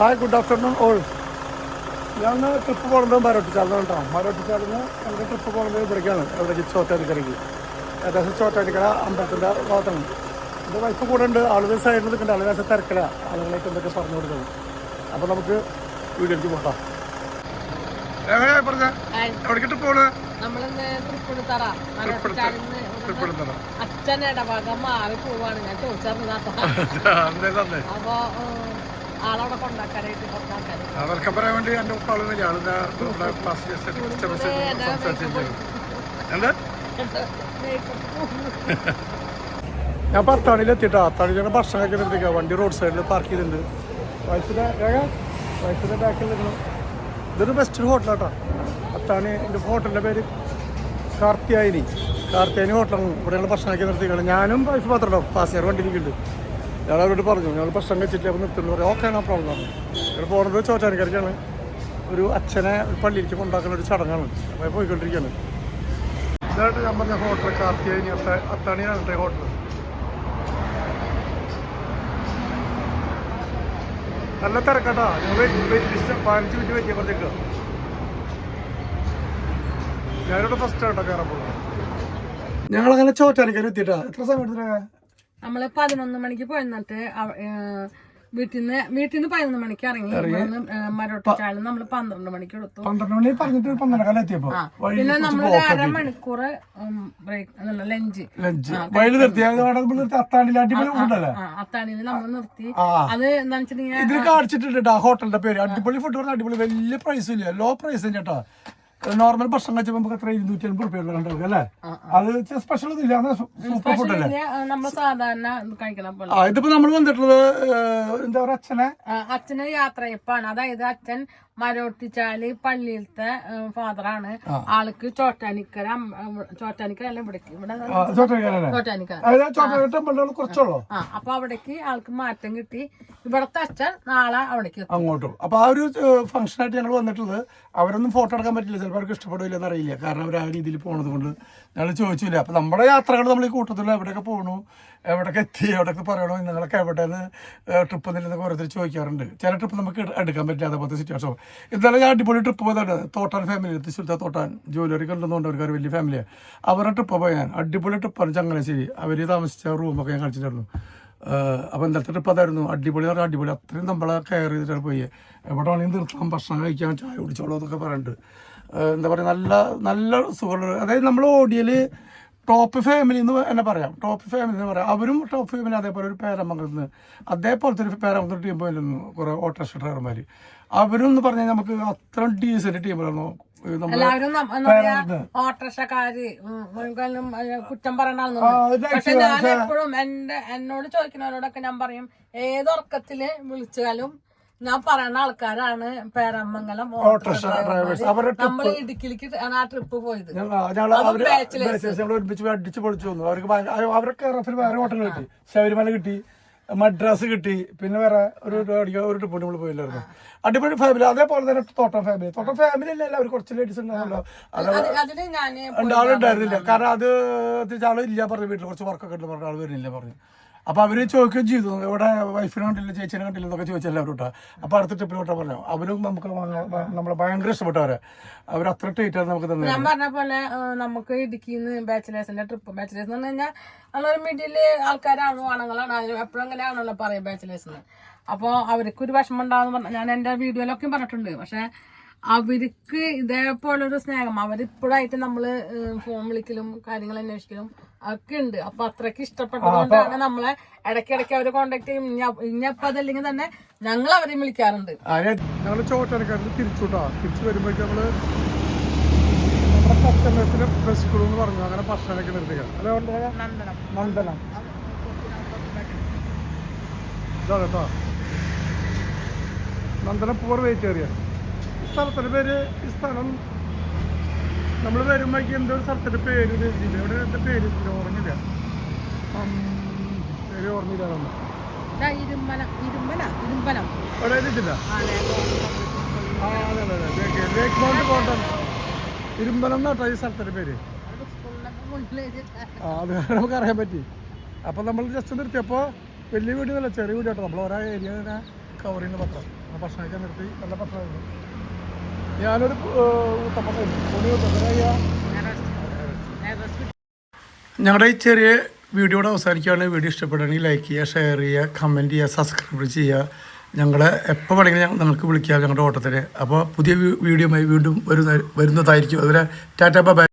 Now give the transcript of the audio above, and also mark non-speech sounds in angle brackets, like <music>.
Hi good afternoon all ഞാൻ trip പോകുന്നത് മരോട്ടിച്ചാലിന് കേട്ടോ മരോട്ടിച്ചാലിന് ഞങ്ങൾ ട്രിപ്പ് പോകുന്നത് ഇവിടേക്കാണ് എവിടേക്ക് ചോറ്റാനിക്കരയ്ക്ക് ഏകദേശം ചോറ്റാനിക്കര അമ്പലത്തിന്റെ ഭാഗത്താണ്. എന്റെ വൈഫ് കൂടെ ഉണ്ട്. ആളുകൾ സൈഡിൽ നിൽക്കുന്നുണ്ട്. ആളുകൾ വെച്ചാൽ തിരക്കില്ല ആളുകളേക്ക് എന്തൊക്കെ പറഞ്ഞു കൊടുക്കുന്നത് അപ്പോൾ നമുക്ക് വീഡിയോയ്ക്ക് പോട്ടാം പോണ്? നമ്മളിന്ന് തൃപ്പൂണിത്തറ അച്ഛൻ ഇടവക മാറി പോവാണ്. ഞാൻ ചോദിച്ചറിഞ്ഞാ <laughs> അപ്പൊ ആളവിടെ കൊണ്ടാക്കാനായിട്ട് വെൽക്കം പറയാൻ വേണ്ടി എന്റെ ഒപ്പാൾ വരിക. ആളിതാ നമ്മുടെ സംസാരിച്ചു ഞാൻ പത്താണിയിൽ എത്തിയിട്ടാ. അത്താണി ഞങ്ങൾ ഭക്ഷണം കഴിക്കാൻ നിർത്തിക്കാം വണ്ടി റോഡ് സൈഡിൽ പാർക്ക് ചെയ്തിട്ടുണ്ട്. വയസ്സിന്റെ രേഖ ബാക്കിൽ നിൽക്കണം. ഇതൊരു ബെസ്റ്റ് ഹോട്ടലാട്ടാ അത്താണി എന്റെ ഹോട്ടലിന്റെ പേര് കാർത്തിയായിനി കാർത്തിയാനി ഹോട്ടലാണ് ഇവിടെ ഞങ്ങൾ ഭക്ഷണം കഴിക്കാൻ നിർത്തിക്കണം ഞാനും വൈഫ് മാത്രമല്ലോ പാസഞ്ചർ വണ്ടിയിലേക്കുണ്ട് ഞങ്ങൾ അവരോട് പറഞ്ഞു ഞങ്ങൾ പ്രശ്നം കഴിച്ചിട്ട് അവർ നിർത്തുന്നു പറയും ഓക്കെ ആ പ്രോബ്ലം ആണ് ഞങ്ങൾ പോകുന്നത് ചോറ്റാനിക്കരയ്ക്കാണ് ഒരു അച്ഛനെ പള്ളിയിലേക്ക് കൊണ്ടാക്കുന്ന ഒരു ചടങ്ങാണ്. അപ്പോൾ പോയിക്കൊണ്ടിരിക്കുകയാണ്. ഇതായിട്ട് ഞാൻ പറഞ്ഞ ഹോട്ടൽ കാർത്തിയായിനി അത്ത- അത്താണിയാണ് ഹോട്ടൽ നല്ല തിരക്കട്ടാ. ഞങ്ങൾ പതിനഞ്ച് മിനിറ്റ് പറഞ്ഞേക്കുക ഞാനിവിടെ ഫസ്റ്റ് ആയിട്ടോ കയറാൻ പോകുന്നത് ഞങ്ങളങ്ങനെ ചോറ്റാനിക്കാൻ എത്തിയിട്ടാ. എത്ര സമയം എടുത്തിട്ടാ നമ്മൾ പതിനൊന്ന് മണിക്ക് പോയിന്നിട്ട് വീട്ടിൽ നിന്ന് വീട്ടിൽ നിന്ന് പതിനൊന്ന് മണിക്ക് ഇറങ്ങി. മരോട്ടിച്ചാലും നമ്മൾ പന്ത്രണ്ട് മണിക്ക് എടുത്തു പന്ത്രണ്ട് മണി പറഞ്ഞിട്ട് എത്തിയപ്പോ പിന്നെ നമ്മൾ അരമണിക്കൂർ ബ്രേക്ക് ലഞ്ച്. അത്താണിയിൽ നമ്മൾ നിർത്തി. അത് എന്താ വെച്ചിട്ടുണ്ടെങ്കിൽ ഇതിൽ കാണിച്ചിട്ടുണ്ട് ഹോട്ടലിന്റെ പേര്. അടിപൊളി ഫുഡ് അടിപൊളി. വലിയ പ്രൈസ് ഇല്ല. ലോ പ്രൈസ് ചേട്ടാ നോർമൽ ഭക്ഷണം കഴിച്ചപ്പോൾ നമുക്ക് എത്ര ഇരുന്നൂറ്റി അൻപത് റുപ്യ കണ്ടു അല്ലേ? അത് സ്പെഷ്യൽ ഒന്നും ഇല്ല സൂപ്പർ ഫുഡ് അല്ലേ? ആ ഇതിപ്പോ നമ്മൾ വന്നിട്ടുള്ളത് എന്താ പറയുക അച്ഛനെ? അച്ഛനെ യാത്രയപ്പാണ് അതായത് അച്ഛൻ മരോട്ടിച്ചാൽ പള്ളിയിലത്തെ ഫാദറാണ് ആൾക്ക് ചോറ്റാനിക്കര ചോറ്റാനിക്കര അല്ല ഇവിടേക്ക്. ഇവിടെ ചോറ്റാനിക്കര. കുറച്ചുള്ളൂ? ആ അപ്പൊ അവിടേക്ക് ആൾക്ക് മാറ്റം കിട്ടി. ഇവിടത്തെ അച്ഛൻ നാളെ അവിടേക്ക് അങ്ങോട്ടും അപ്പൊ ആ ഒരു ഫംഗ്ഷൻ ആയിട്ട് ഞങ്ങൾ വന്നിട്ടുള്ളത് അവരൊന്നും ഫോട്ടോ എടുക്കാൻ പറ്റില്ല ചിലപ്പോൾ അവർക്ക് ഇഷ്ടപ്പെടില്ല എന്നറിയില്ല കാരണം അവർ ആ രീതിയിൽ പോണത് കൊണ്ട് ഞങ്ങൾ ചോദിച്ചില്ല. അപ്പം നമ്മുടെ യാത്രകൾ നമ്മൾ ഈ കൂട്ടത്തിൽ എവിടെയൊക്കെ പോകണു എവിടെയൊക്കെ എത്തി എവിടെയൊക്കെ പറയണോ നിങ്ങളൊക്കെ എവിടെയാണ് ട്രിപ്പ് നിന്നൊക്കെ ഓരോരുത്തർ ചോദിക്കാറുണ്ട്. ചില ട്രിപ്പ് നമുക്ക് എടു- എടുക്കാൻ പറ്റില്ല അതേപോലത്തെ സിറ്റുവേഷൻ ഇന്നലെ ഞാൻ അടിപൊളി ട്രിപ്പ് പോയതാണ്. തോട്ടാൻ ഫാമിലി തൃശ്ശൂരത്തെ തോട്ടാൻ. ജോലിയൊക്കെ കണ്ടെന്നുണ്ട് അവർക്ക് വലിയ ഫാമിലിയാണ് അവരുടെ ട്രിപ്പ് പോയാൻ അടിപൊളി ട്രിപ്പാണ് ചങ്ങനാശ്ശേരി. അവർ താമസിച്ച റൂമൊക്കെ ഞാൻ കളിച്ചിട്ടുണ്ടായിരുന്നു. അപ്പോൾ ഇന്നലത്തെ ട്രിപ്പ് അതായിരുന്നു. അടിപൊളി പറഞ്ഞാൽ അടിപൊളി. അത്രയും നമ്മളെ കെയർ ചെയ്തിട്ടാണ് പോയി. എവിടെ വേണമെങ്കിൽ നിർത്താം ഭക്ഷണം കഴിക്കാം ചായ കുടിച്ചോളൂ എന്നൊക്കെ പറയുന്നുണ്ട് എന്താ പറയുക നല്ല നല്ല സുഖമുള്ള അതായത് നമ്മൾ ഓടിയൽ ടോപ്പ് ഫാമിലി എന്ന് തന്നെ പറയാം ടോപ്പ് ഫാമിലി എന്ന് പറയാം അവരും ടോപ്പ് ഫാമിലി അതേപോലെ ഒരു പേരമംഗലത്ത് നിന്ന് അതേപോലത്തെ ഒരു പേരമംഗലത്ത് ടീം പോയിരുന്നു കുറേ ഓട്ടോറിക്ഷ ഡ്രൈവർമാർ അവരും എന്ന് പറഞ്ഞാൽ നമുക്ക് അത്ര ഡീസന്റ് ടീമുകളാണ് എല്ലാവരും ഓട്ടോറിക്ഷക്കാര് കുറ്റം പറയണ പക്ഷെ ഞാൻ എപ്പോഴും എന്റെ എന്നോട് ചോദിക്കുന്നവരോടൊക്കെ ഞാൻ പറയും ഏതൊർക്കത്തിൽ വിളിച്ചാലും ഞാൻ പറയുന്ന ആൾക്കാരാണ് പേരമംഗലം ഓട്ടോറിക്ഷ ഡ്രൈവേഴ്സ്. അവരുടെ നമ്മൾ ഇടുക്കിലേക്ക് ആ ട്രിപ്പ് പോയത്. ഒരുമിച്ച് അടിച്ച് പൊളിച്ചു വന്നു. അവർക്ക് അവർക്ക് റഫിൽ വേറെ ഹോട്ടൽ കിട്ടി. ശബരിമല കിട്ടി മദ്രാസ് കിട്ടി പിന്നെ വേറെ ഒരു ഒരു ട്രിപ്പ് നമ്മൾ പോയില്ലായിരുന്നു. അടിപൊളി ഫാമിലി അതേപോലെ തന്നെ തോട്ടം ഫാമിലി തോട്ടം ഫാമിലി അല്ല അവർ കുറച്ച് ലേഡീസ് ഉണ്ടാവല്ലോ ആളുണ്ടായിരുന്നില്ല. കാരണം അത് തിരിച്ച് ആൾ ഇല്ല പറഞ്ഞു വീട്ടിൽ കുറച്ച് വർക്കൊക്കെ ഉണ്ട് പറഞ്ഞ ആൾ വരുന്നില്ല പറഞ്ഞു. അപ്പൊ അവർ ചോദിക്കുകയും ചെയ്തു. ഇവിടെ വൈഫിനെ കണ്ടില്ല ചേച്ചിനെ കണ്ടില്ല എന്നൊക്കെ ചോദിച്ചല്ലോ അവരോട്ട് അപ്പോൾ അടുത്ത ട്രിപ്പിൽ വിട്ടാ പറഞ്ഞു. അവരും നമുക്ക് നമ്മളെ ഭയങ്കര ഇഷ്ടപ്പെട്ടവരെ അവർ അത്ര ടേറ്റ് ആണ് നമുക്ക് തന്നെ ഞാൻ പറഞ്ഞ പോലെ നമുക്ക് ഇടുക്കി ബാച്ചിലേഴ്സിന്റെ ട്രിപ്പ് ബാച്ചിലേഴ്സ് എന്ന് പറഞ്ഞു കഴിഞ്ഞാൽ നമ്മളൊരു മിഡിൽ ആൾക്കാരാണോ ആണുങ്ങളാണ്. എപ്പോഴും അങ്ങനെ ആണല്ലോ പറയും ബാച്ചിലേഴ്സിന് അപ്പോൾ അവർക്ക് ഒരു വിഷമം ഉണ്ടാവുന്ന പറഞ്ഞു ഞാൻ എന്റെ വീഡിയോയിലൊക്കെ പറഞ്ഞിട്ടുണ്ട്. പക്ഷെ അവർക്ക് ഇതേപോലൊരു സ്നേഹം. അവരിപ്പോഴായിട്ട് നമ്മൾ ഫോൺ വിളിക്കലും കാര്യങ്ങൾ അന്വേഷിക്കലും ഒക്കെ ഉണ്ട്. അപ്പൊ അത്രയ്ക്ക് ഇഷ്ടപ്പെട്ടതുകൊണ്ടാണ് നമ്മളെ ഇടയ്ക്കിടയ്ക്ക് അവർ കോണ്ടാക്ട് ചെയ്യും. ഇനി- ഇനിയപ്പോ അതല്ലെങ്കിൽ തന്നെ ഞങ്ങൾ അവരെ വിളിക്കാറുണ്ട്. ഞങ്ങൾ ചോട്ടനക്കാരിൽ തിരിച്ചുട്ടാ. തിരിച്ചു വരുമ്പോഴേക്കും നമ്മൾ നമ്മുടെ കസ്റ്റമേഴ്സിന് ബസ് സ്കൂൾ എന്ന് പറഞ്ഞു. അങ്ങനെ ഭക്ഷണമൊക്കെ നിർത്തിക്കാം. നന്ദനം. നന്ദനം. ഇതാണ് കേട്ടോ. നന്ദനം പൂർ വെയിറ്റ് ഈ പേര് ഈ സ്ഥലം. നമ്മൾ വരുമ്പോഴേക്കും എന്തോ ഒരു സ്ഥലത്തിന്റെ പേര് എഴുതിയില്ല. ഇവിടെ എന്താ പേര് ഓർമ്മയില്ല. പേര് ഓർമ്മയില്ല അതൊന്നും. ദാ ഇരുമ്പന ഇരുമ്പന ഇരുമ്പനം അവിടെ എഴുതിയിട്ടില്ല ആ അതെ അതെ അതെ ലേക്ക് ലേക്ക് മൗണ്ട് കോട്ടൺ ഇരുമ്പലം എന്നാട്ടോ ഈ സ്ഥലത്തിന്റെ പേര്. ആ അത് നമുക്ക് അറിയാൻ പറ്റി. അപ്പോൾ നമ്മൾ ജസ്റ്റ് നിർത്തിയപ്പോൾ വലിയ അല്ല ചെറിയ വീഡിയോ കേട്ടോ. നമ്മൾ ഓരോ ഏരിയ കവർ ചെയ്യുന്ന പത്രം. ആ ഭക്ഷണം കഴിക്കാൻ നിർത്തി നല്ല ഭക്ഷണമായിരുന്നു. ഞാനൊരു ഞങ്ങളുടെ ഈ ചെറിയ വീഡിയോയുടെ അവസാനിക്കുകയാണ്. വീഡിയോ ഇഷ്ടപ്പെടുകയാണെങ്കിൽ ലൈക്ക് ചെയ്യുക ഷെയർ ചെയ്യുക കമന്റ് ചെയ്യുക സബ്സ്ക്രൈബ് ചെയ്യുക. ഞങ്ങളെ എപ്പോൾ വേണമെങ്കിലും ഞങ്ങൾ നിങ്ങൾക്ക് വിളിക്കുക ഞങ്ങളുടെ ഓട്ടത്തിന്. അപ്പോൾ പുതിയ വീഡിയോയുമായി വീണ്ടും വരുന്ന വരുന്നതായിരിക്കും. അതുപോലെ ടാറ്റാ ബൈ